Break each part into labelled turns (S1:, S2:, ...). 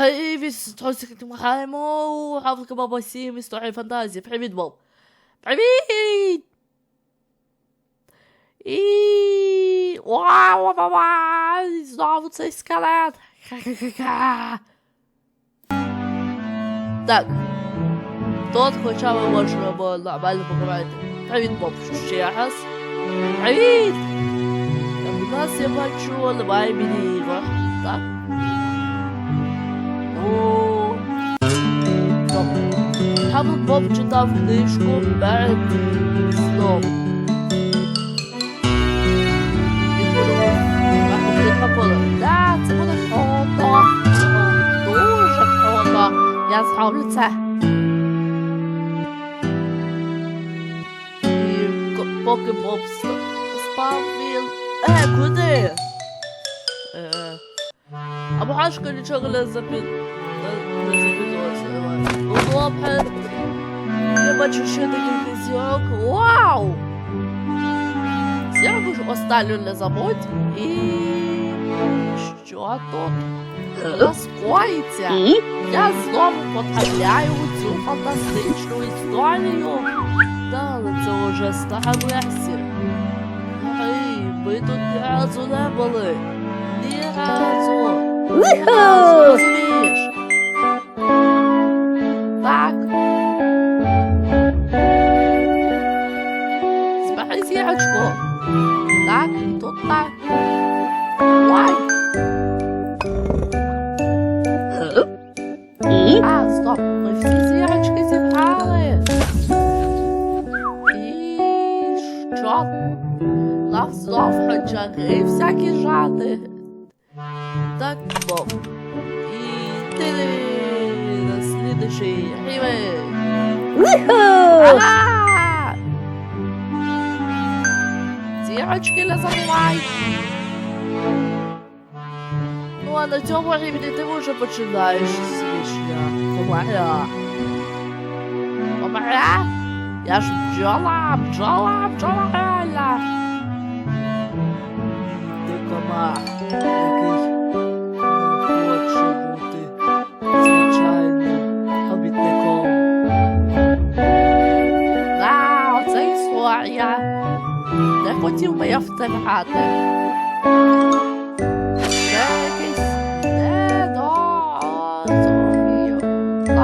S1: Привіт, Тосик, Махаємо, Гавка Баба 7, історія фантазії. Привіт, Боб. Привіт! І... Вау, вау, знову цей скелет. Так. Тут хоча б можна було нормально поговорити. Привіт, Боб, ще раз. Привіт! У нас я бачу, немає міні-ігор, так? Габл Боб читав книжку перед сном. Він подумав. Да, це буде круто. Дуже круто. Я зроблю це. І поки Боб спав, він... Е, куди? Е, запід... не, не запідозрила. Ну, добре. Я бачу ще декілька зірок. Вау! Зірку ж останню не забудь. І... Що тут? У нас коїться? Я знову потрапляю у цю фантастичну історію. Та, але це вже стара версія. Ей, ми тут ні разу не були. Ні разу. Ні разу, розумієш? Так. Збери зірочку. Так, тут так. Починаєш свій шлях. Комаря. Комаря? Я ж бджола, бджола, бджола реальна. Ти комар, який хоче бути звичайним робітником. Да, оце. Не хотів би я в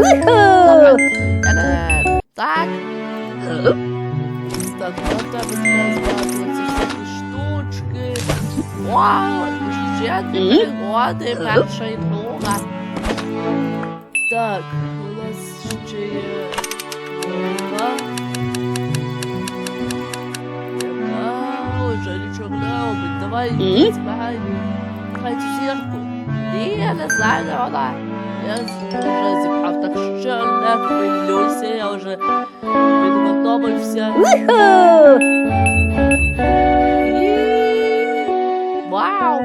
S1: Не... Так. Назвати ці всякі штучки. Вау, ще дві пригоди, перша і друга. Так, у нас ще є друга. Не. Давай, зірку. Ні, я не знаю, вона. Я вже зібрав, так що не хвилюйся, я вже підготовився. І... Вау!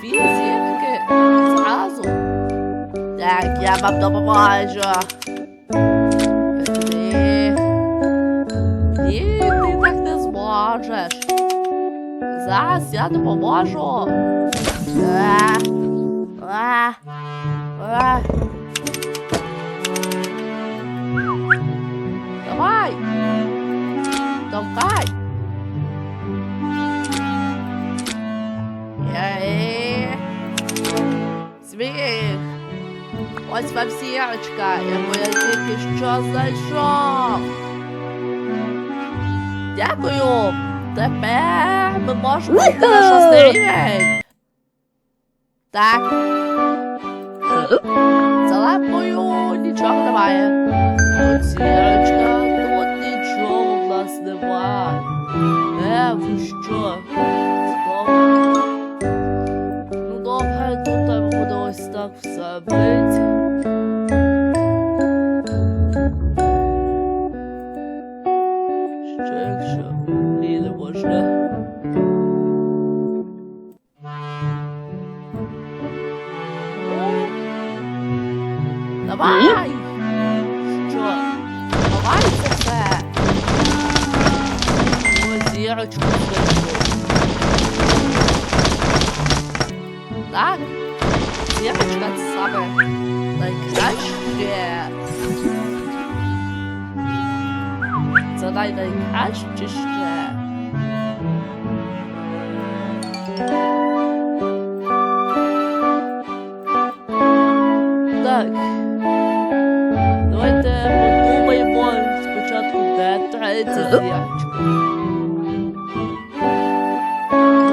S1: Дві зірки зразу. Так, я вам допоможу. Ні. Ні, ти так не зможеш. Зараз я допоможу. А, а, Давай. Давай. Ей. Сміх. Ось вам сірочка, яку я тільки що знайшов. Дякую. Тепер ми можемо йти на шостий рівень. Так. За лапою нічого немає. Тут сірочка, тут нічого в нас немає. Е, ви що? Ну добре, тут там буде ось так все бить. Це най найкраще ще. Так. Давайте подумаємо спочатку, де третя зірочка.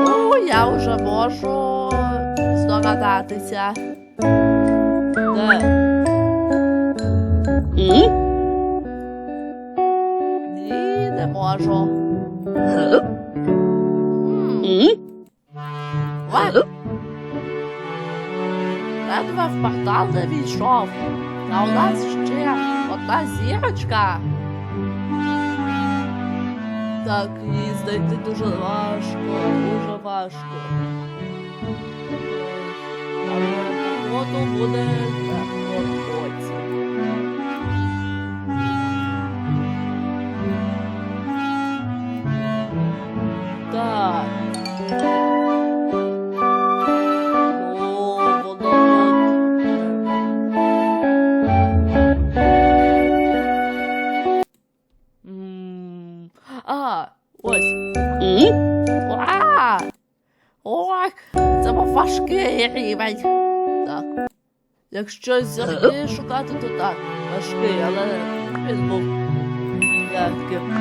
S1: Ну, я вже можу здогадатися. Де? Ні, Ледве в не війшов. А у нас ще одна зірочка. Так, її знайти дуже важко, дуже важко. Походу буде Якщо зірки шукати, то так, важкий, але він був легким.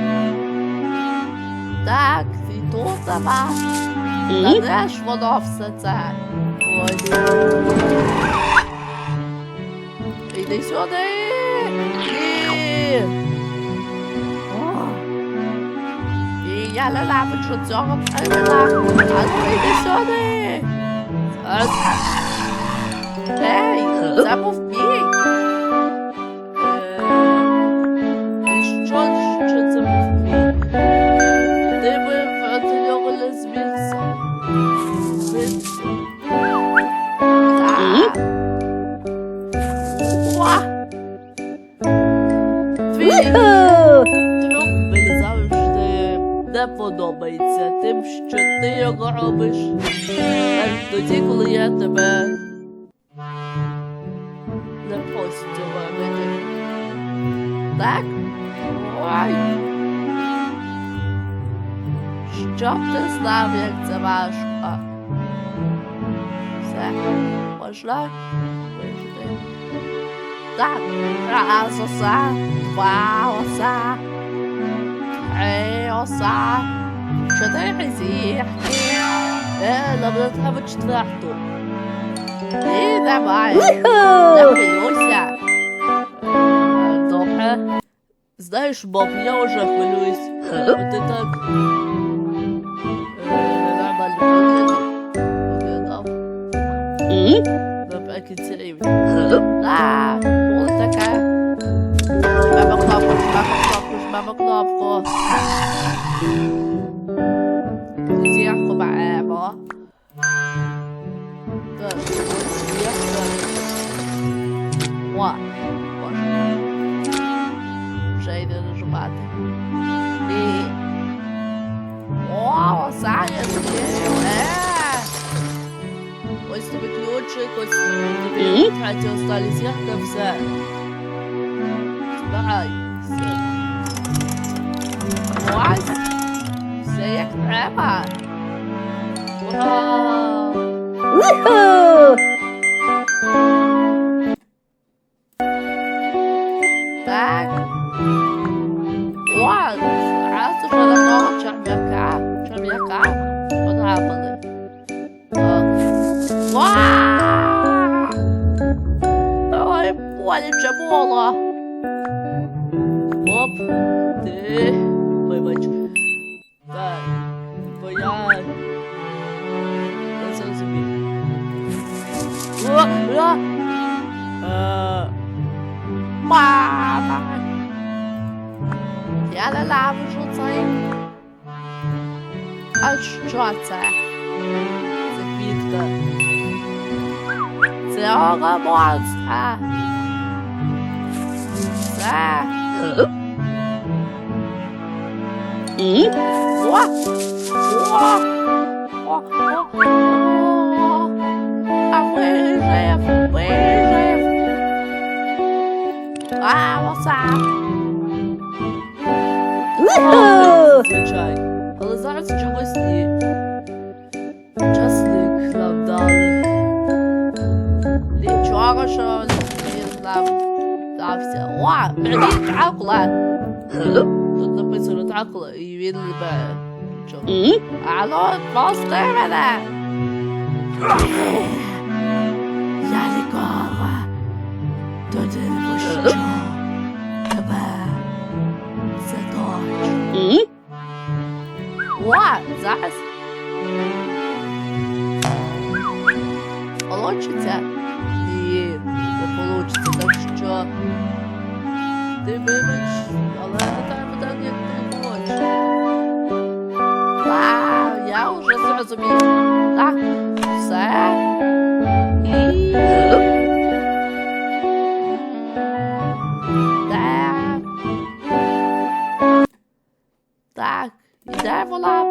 S1: Так, і тут сама. Та де ж воно все це? Ось. Іди сюди. Ні. І я ненавиджу цього правила. А ну йди сюди. Зараз. Ей, це був. Е, і Що, що це був мій? Ти би. Звідси. Так. Твій трюк мені завжди не подобається тим, що ти його робиш. Навіть тоді, коли я тебе постю робити. Так? Ой. Щоб ти знав, як це важко. Все, можна вийти. Так, раз оса, два оса, три оса, чотири зірки. Е, нам треба четверту. І давай, хвилюйся. Е, Знаєш, Боб, я вже хвилююсь. Ти так... ось таке. Жмемо кнопку, жмемо кнопку, жмемо кнопку. Зірку беремо. Так, зірка. О, тобі ключик, ось тобі третя осталі зірка, все. Збирай. Все. Ось. Все як Ой, боляче було. Оп, ти, вибач. Так, бо я не зрозумів. О, а! Е, Мама! Я ненавиджу цей. А що це? Це квітка. Цього монстра. Це. І? О! О! О! О! А вижив! Вижив! А,
S2: лоса!
S1: Звичай. Але зараз чогось ні. Часник нам дали. Нічого, що він нам дався. О, привіт, Дракула! Тут написано Дракула, і він любе. Нічого. Алло, пусти мене! Я нікого туди не пущу. Тебе точно. О, зараз. Получиться? Ні, не получиться, так що. Ти вибач, але не треба так, як ти хочеш. Так, я вже зрозумів. Так, все. Так. Так, і вона?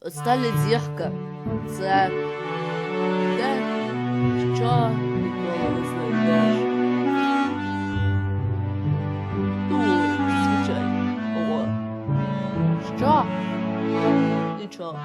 S1: Остання зірка. Це те, що ніколи не знайдеш. Тут, звичайно. Що? Нічого.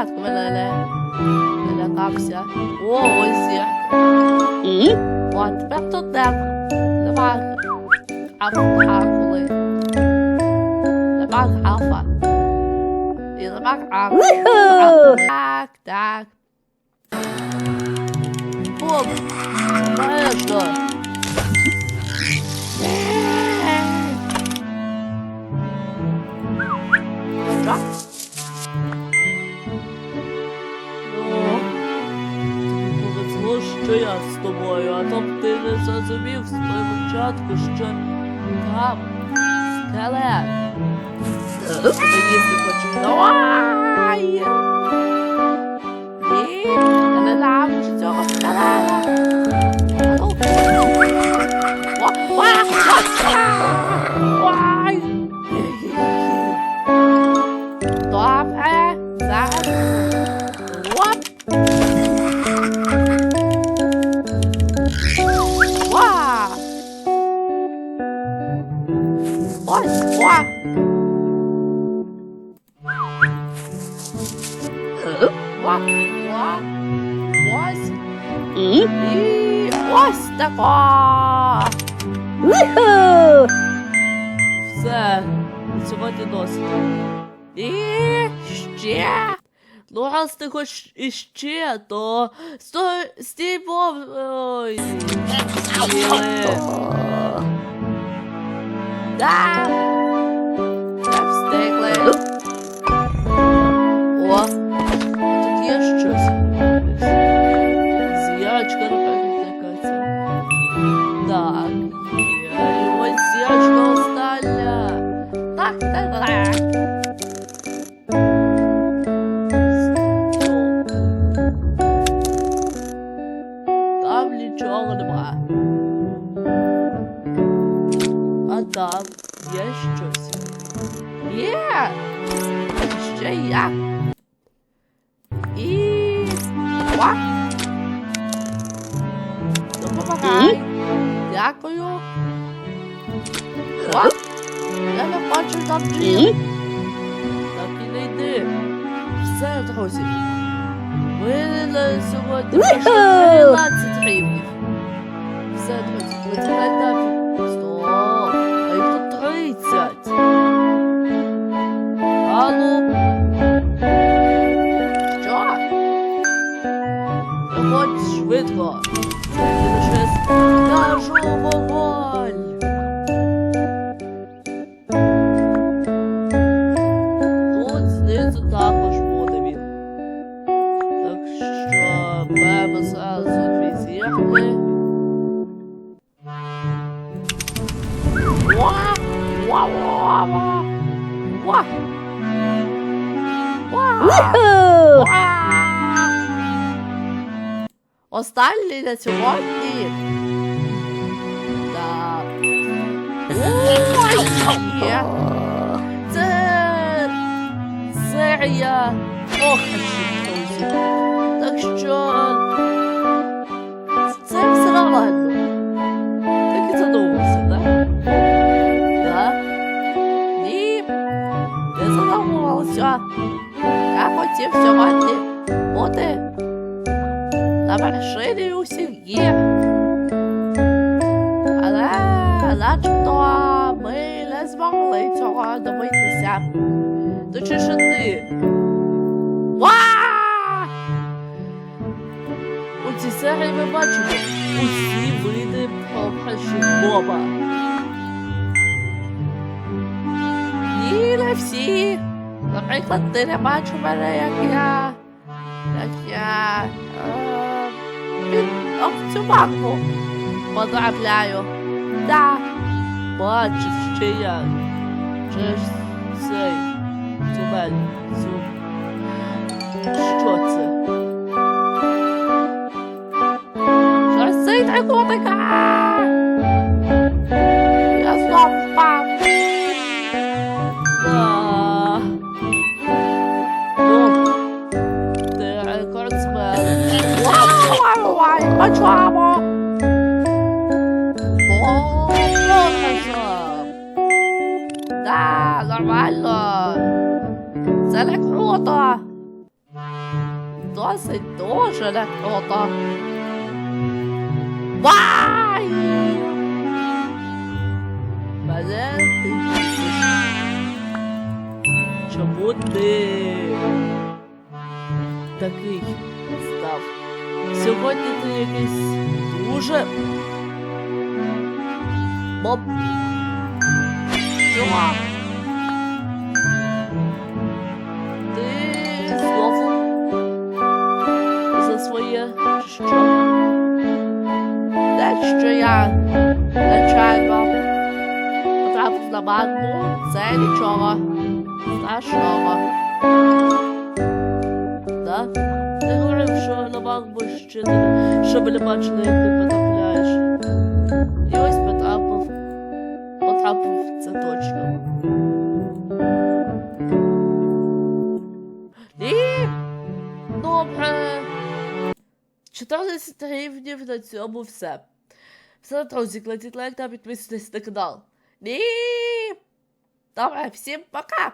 S1: Самого початку мене не, не лякався? О, ось є.
S2: М?
S1: О, тепер тут де. Нема Дракули. Нема графа. І нема.
S2: Уху!
S1: Так, так. Боб, знаєш? Що? Що я з тобою, а то б ти не зрозумів спочатку, що там скелет. Ти їсти хочеш? Давай! Ні, я ненавиджу цього скелета. А Ось, о! Ва, ва, ось.
S2: М?
S1: І ось тако.
S2: Уху!
S1: Все, сьогодні досить. І ще. Ну, раз ти хочеш іще, то стой, стій, бо... Ой. Ah! Допомагай. Дякую. Ва. Я не хочу там.
S2: М?
S1: Так і не йди. Все, друзі. Ми на сьогодні пройшли 13 рівнів. Все, друзі, 29 етапів. Стоп. А їх тут 30. Алло. Швидко. Через кажу вогонь. Останній на сьогодні. Так. Ой, є. Це серія охочі, друзі. Так що це все нормально. Так і задумався, так? Так. Ні, не задумувався. Я хотів сьогодні на вершині усіх гір. Але начебто ми не змогли цього добитися. Точніше ти. Ва! У цій серії ми бачимо усі види обхащих Боба. Ні, не всі. Наприклад, ти не бачив мене, як я. Як я. Е, під об цю банку потрапляю. Да. Бачив ще як. Через Вай! Мене ти. Чому ти такий став? Сьогодні ти якийсь дуже. Боб. На банку, це нічого страшного. Да? Ти говорив, що на банку ще щоб не бачили, як ти потрапляєш. І ось потрапив. Потрапив це точно. Ні. Добре. 14 рівнів на цьому все. Все, друзі, кладіть лайк та підписуйтесь на канал. Ні. давай, всем пока!